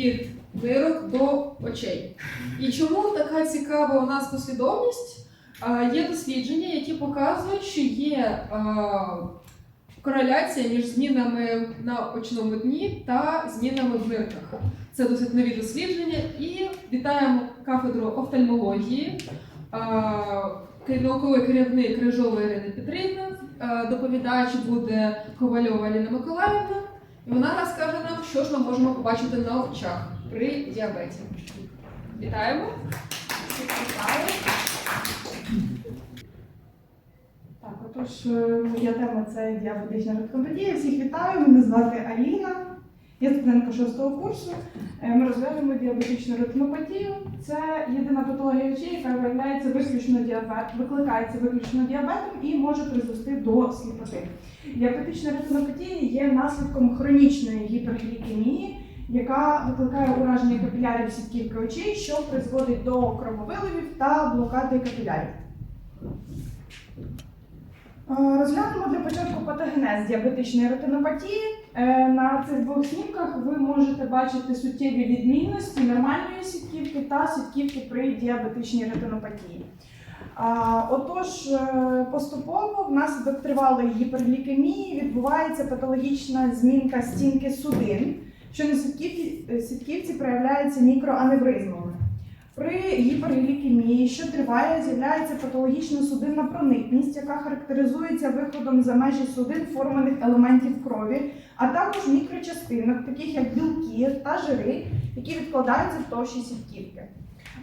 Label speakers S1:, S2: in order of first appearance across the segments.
S1: від нирок до очей. І чому така цікава у нас послідовність? Є дослідження, які показують, що є кореляція між змінами на очному дні та змінами в нирках. Це досить нові дослідження. І вітаємо кафедру офтальмології, науковий керівник Крижова Ірина Петрівна, доповідач буде Ковальова Аліна Миколаївна. Вона розкаже нам, що ж ми можемо побачити на очах при діабеті. Вітаємо!
S2: Так, отож, е, моя тема це діабетична ретинопатія. Всіх вітаю, мене звати Аліна. Я студентка шостого курсу. Е, Ми розглянемо діабетичну ретинопатію. Це єдина патологія очей, яка виявляється виключно діабет, викликається виключно діабетом і може призвести до сліпоти. Діабетична ретинопатія є наслідком хронічної гіперглікемії, яка викликає ураження капілярів сітківки очей, що призводить до крововиливів та блокади капілярів. Е, Розглянемо для початку патогенез діабетичної ретинопатії. Е, На цих двох снімках ви можете бачити суттєві відмінності нормальної сітківки та сітківки при діабетичній ретинопатії. Отож, е, поступово внаслідок тривалої гіперглікемії відбувається патологічна змінка стінки судин, що на сітківці, проявляється мікроаневризмами. При гіперглікемії, що триває, з'являється патологічна судинна проникність, яка характеризується виходом за межі судин формених елементів крові, а також мікрочастинок, таких як білки та жири, які відкладаються в товщі сітківки.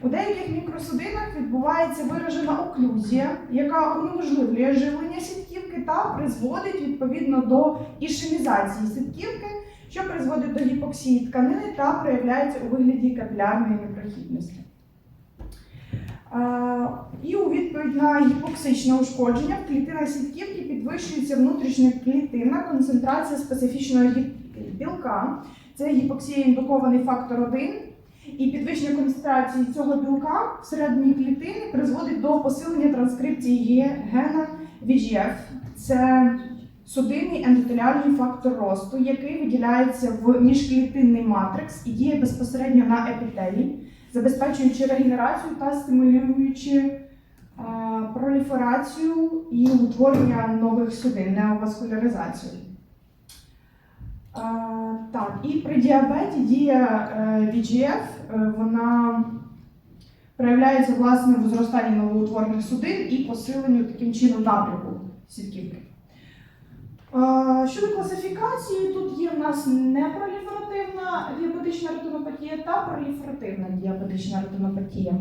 S2: У деяких мікросудинах відбувається виражена оклюзія, яка унеможливлює живлення сітківки та призводить відповідно до ішемізації сітківки, що призводить до гіпоксії тканини та проявляється у вигляді капілярної непрохідності. Е, І у відповідь на гіпоксичне ушкодження в клітинах сітківки підвищується внутрішня клітинна концентрація специфічного білка. Це гіпоксія індукований фактор 1. І підвищення концентрації цього білка всередині клітини призводить до посилення транскрипції гена VGF. Це судинний ендотеліальний фактор росту, який виділяється в міжклітинний матрикс і діє безпосередньо на епітелій, забезпечуючи регенерацію та стимулюючи е, проліферацію і утворення нових судин, неоваскуляризацію. Е, Так, і при діабеті дія е, VGF, вона проявляється власне в зростанні новоутворених судин і посиленню таким чином напрямку сітківки. Щодо класифікації, тут є в нас непроліферативна діабетична ретинопатія та проліферативна діабетична ретинопатія.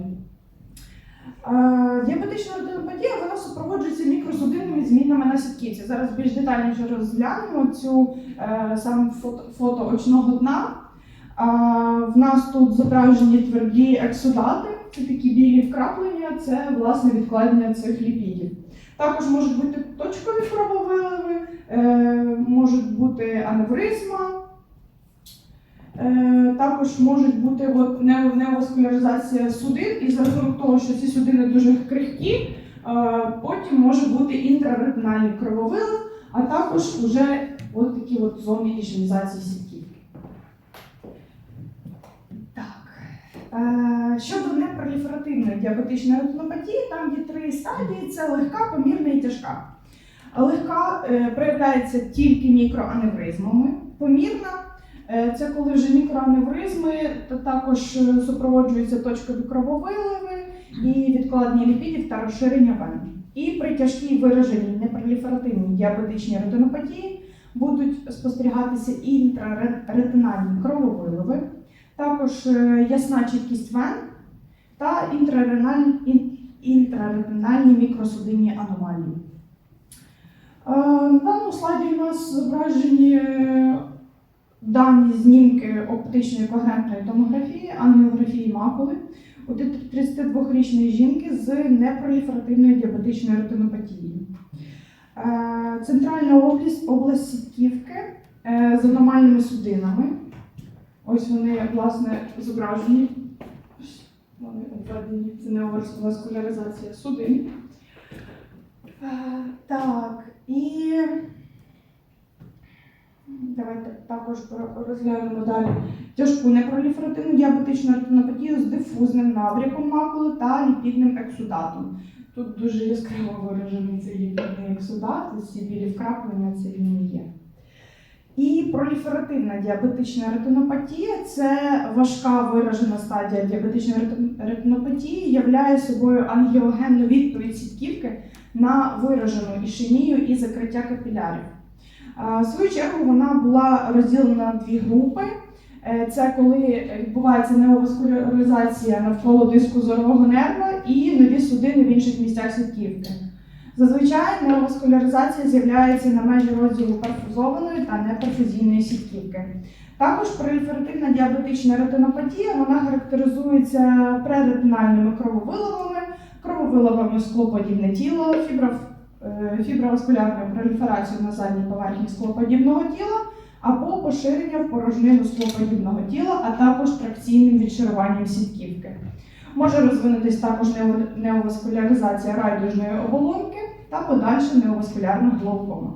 S2: Діабетична ретинопатія вона супроводжується мікросудинними змінами на сітківці. Зараз більш детальніше розглянемо цю е, саме фото, фото очного дна. В нас тут зображені тверді ексудати, це такі білі вкраплення, це власне відкладення цих ліпідів. Також можуть бути точкові крововиливи, е, можуть бути аневризма. Е, Також можуть бути от не- судин, і за рахунок того, що ці судини дуже крихкі, е, потім може бути інтраретинальний крововилив, а також вже от такі от зони ішемізації сітківки. Так. Е, Щодо непроліферативної діабетичної ретинопатії, там є три стадії: це легка, помірна і тяжка. Легка проявляється тільки мікроаневризмами. Помірна це коли вже мікроаневризми, та також е, супроводжуються точкові крововиливи і відкладення ліпідів та розширення вен. І при тяжкій вираженій непроліферативній діабетичній ретинопатії будуть спостерігатися інтраретинальні крововиливи, також е, ясна чіткість вен та інтраретинальні мікросудинні аномалії. Е, На даному слайді у нас зображені е, дані знімки оптичної когерентної томографії, ангіографії макули у 32-річної жінки з непроліферативною діабетичною ретинопатією. Е, Центральна область, область сітківки е, з аномальними судинами. Ось вони, власне, зображені. Вони обведені, це неоваскуляризація судин. Е, Так, і Давайте також розглянемо далі тяжку непроліферативну діабетичну ретинопатію з дифузним набряком макули та ліпідним ексудатом. Тут дуже яскраво виражений цей ліпідний ексудат, ці білі вкраплення це він і є. І проліферативна діабетична ретинопатія це важка виражена стадія діабетичної ретинопатії, являє собою ангіогенну відповідь сітківки на виражену ішемію і закриття капілярів. А, В свою чергу вона була розділена на дві групи. Е, Це коли відбувається неоваскуляризація навколо диску зорового нерва і нові судини в інших місцях сітківки. Зазвичай неоваскуляризація з'являється на межі розділу перфузованої та неперфузійної сітківки. Також проліферативна діабетична ретинопатія вона характеризується преретинальними крововиливами в склоподібне тіло, фібро- е, фіброваскулярною проліферацією на задній поверхні склоподібного тіла або поширення в порожнину склоподібного тіла, а також тракційним відшаруванням сітківки. Може розвинутись також неоваскуляризація радіжної оболонки та подальша неоваскулярна глаукома.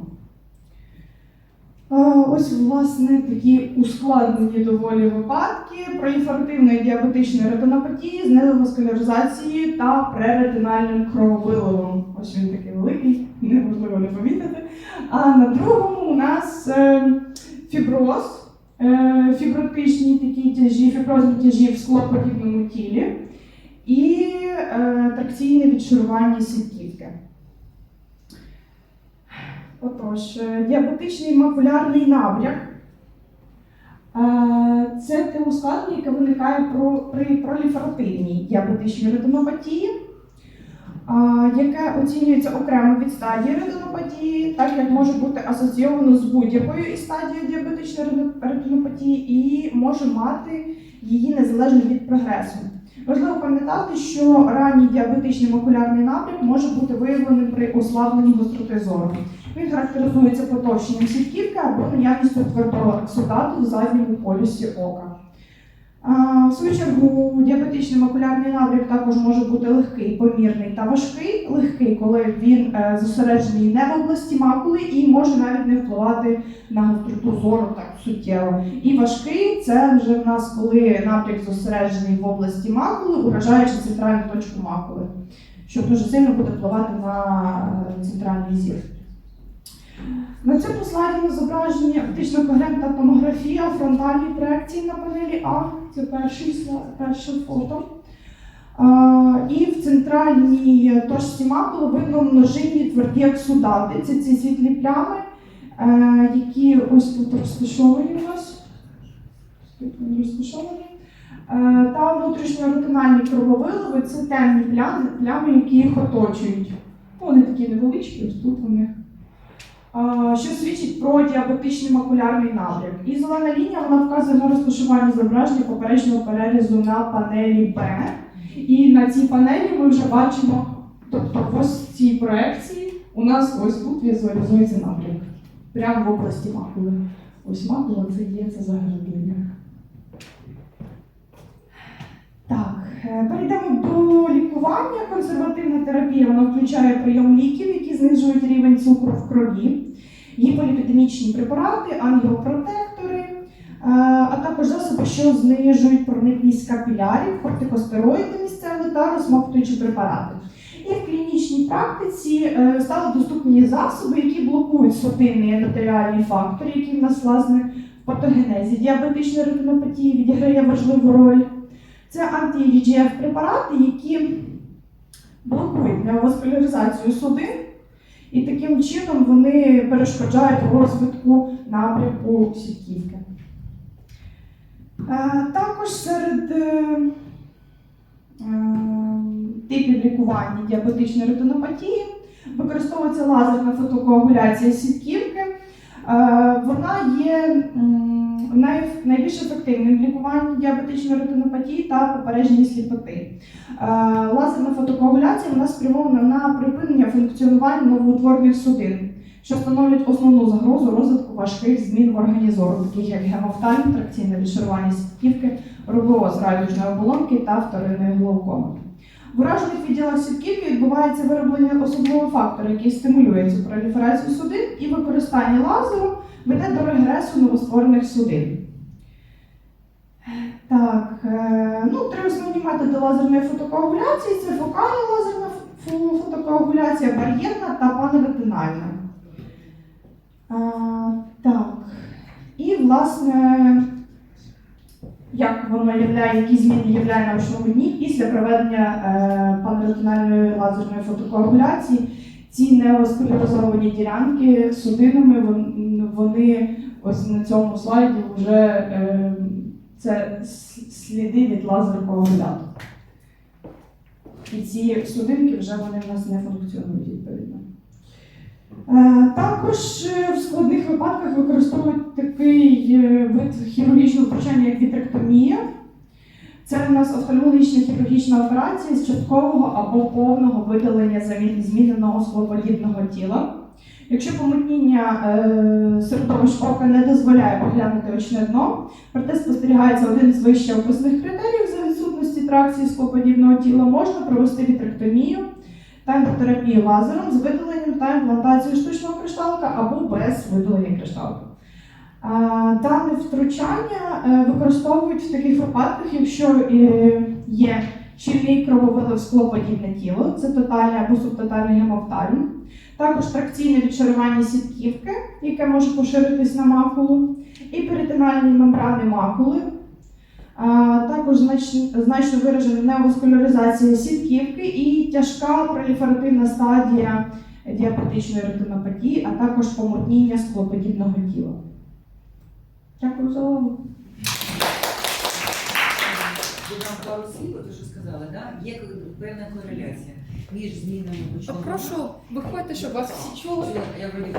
S2: Е, Ось, власне, такі ускладнені доволі випадки проліферативної діабетичної ретинопатії з неваскуляризацією та преретинальним крововиливом. Ось він такий великий, неможливо не помітити. А на другому у нас е, фіброз, е, фібротичні такі тяжі, фіброзні тяжі в склоподібному тілі і тракційне відшарування сітківки. Отож, діабетичний макулярний набряк. Е, Це те ускладнення, яке виникає при проліферативній діабетичній ретинопатії, яке оцінюється окремо від стадії ретинопатії, так як може бути асоційовано з будь-якою із стадій діабетичної ретинопатії і може мати її незалежно від прогресу. Важливо пам'ятати, що ранній діабетичний макулярний набряк може бути виявлений при ослабленні гостроти зору. Він характеризується потовщенням сітківки або наявністю твердого ексудату в задньому полюсі ока. В свою чергу, діабетичний макулярний набряк також може бути легкий, помірний та важкий. Легкий, коли він е, зосереджений не в області макули і може навіть не впливати на гостроту зору так суттєво. І важкий це вже в нас, коли набряк зосереджений в області макули, уражаючи центральну точку макули, що дуже сильно буде впливати на е, центральний зір. Цьому слайді зображені оптично когерентна томографія фронтальної проекції на панелі А. Це перший перше фото. А, і в центральній точці макули видно множинні тверді ексудати. Це ці світлі плями, е, які ось тут розташовані у нас. Розташовані. Е, Та внутрішньоретинальні крововиливи це темні плями, плями, які їх оточують. Вони такі невеличкі, ось тут вони що свідчить про діабетичний макулярний набряк. І зелена лінія вона вказує на розташування зображення поперечного перерізу на панелі Б. І на цій панелі ми вже бачимо, тобто ось в цій проекції у нас ось тут візуалізується набряк. Прямо в області макули. Ось макула це є це загряблення. Так, е, перейдемо до лікування. Консервативна терапія вона включає прийом ліків, які знижують рівень цукру в крові, гіполіпідемічні препарати, ангіопротектори, е, а також засоби, що знижують проникність капілярів, кортикостероїди місцеві та розсмоктуючі препарати. І в клінічній практиці е, стали доступні засоби, які блокують судинний ендотеріальний фактор, який в нас власне в патогенезі діабетичної ретинопатії відіграє важливу роль. Це анти-VGF препарати, які блокують неоваскуляризацію судин, і таким чином вони перешкоджають розвитку напрямку сітківки. Е, Також серед е, е, типів лікування діабетичної ретинопатії використовується лазерна фотокоагуляція сітківки. Вона є найбільш ефективним в лікуванні діабетичної ретинопатії та попередженні сліпоти. Е, Лазерна фотокоагуляція вона спрямована на припинення функціонування новоутворних судин, що становлять основну загрозу розвитку важких змін в органі зору, таких як гемофтальм, тракційне відшарування сітківки, рубеоз радіочної оболонки та вторинної глаукоми. В уражених відділах сітківки відбувається вироблення особливого фактора, який стимулює цю проліферацію судин і використання лазеру веде до регресу новостворених судин. Так, е, ну, три основні методи лазерної фотокоагуляції це фокальна лазерна фо- фотокоагуляція, бар'єрна та панеретинальна. Так. І, власне, як воно являє, які зміни являє на очному дні після проведення е, панеретинальної лазерної фотокоагуляції. Ці неоваскуляризовані ділянки судинами, вони ось на цьому слайді вже е, це сліди від лазеркоагуляту. І ці судинки вже вони в нас не функціонують відповідно. Е, Також е, в складних випадках використовують такий вид хірургічного втручання, як вітректомія. Це у нас офтальмологічна хірургічна операція з часткового або повного видалення зміненого склоподібного тіла. Якщо помутніння е, середовищ ока не дозволяє оглянути очне дно, проте спостерігається один з вище описаних критеріїв за відсутності тракції склоподібного тіла, можна провести вітректомію та ендотерапію лазером з видаленням та імплантацією штучного кришталика або без видалення кришталика. Дане втручання е, використовують в таких випадках, якщо е, є щільний крововилив тіло, це тотальний або субтотальний гемофтальм, також тракційне відшарування сітківки, яке може поширитись на макулу, і перитинальні мембрани макули. Також значно виражена неоваскуляризація сітківки і тяжка проліферативна стадія діабетичної ретинопатії, а також помутніння склоподібного тіла. Дякую за увагу.
S3: Пару слів, от що сказали, да? є певна кореляція між змінами очного.
S1: Прошу, виходьте, щоб вас всі чули,
S3: Я вроді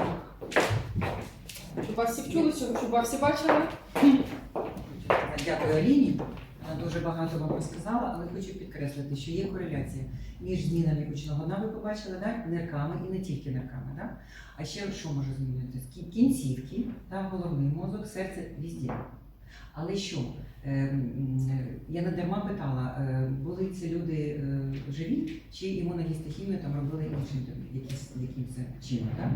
S1: щоб вас всі чули, щоб щоб вас всі бачили.
S3: дякую Аліні. Дуже багато вам розказала, але хочу підкреслити, що є кореляція між змінами дна, ви побачили, да? нирками і не тільки нирками. Да? А ще що може змінитися? Кі- Кінцівки, да? головний мозок, серце везде. Але що? Е, м, е, Я не дарма питала, е, були ці люди е, живі чи імуногістохімію там робили іншим якісь, чином. Да?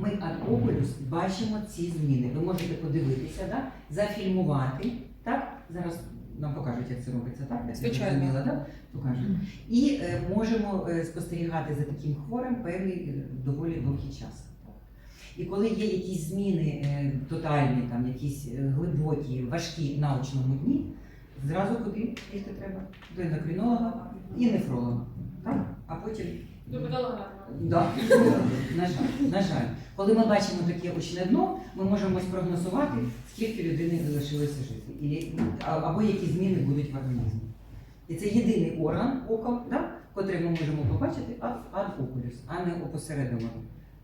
S3: Ми ad oculus бачимо ці зміни. Ви можете подивитися, да? зафільмувати. Так? Зараз нам покажуть, як це робиться, так? Я
S1: Звичайно.
S3: зрозуміла, так? Покажуть. І е, можемо е, спостерігати за таким хворим певний е, доволі довгий час. І коли є якісь зміни е, тотальні, там якісь е, глибокі, важкі на очному дні, зразу куди їхати треба? До ендокринолога і нефролога. Так? А потім Да. На жаль, на жаль. Коли ми бачимо таке очне дно, ми можемо спрогнозувати, скільки людини залишилося жити, і, або які зміни будуть в організмі. І це єдиний орган ока, да, котрий ми можемо побачити ад, ад окулюс, а не опосередньо.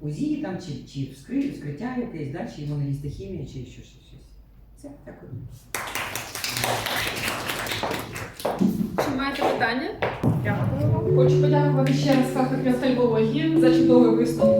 S3: УЗІ там, чи, чи вскри, вскриття якесь, да, чи імуногістохімія, чи ще щось. Все, дякую.
S1: Чи маєте питання?
S2: Дякую.
S1: Хочу подякувати ще раз кафедрі офтальмології за чудовий виступ.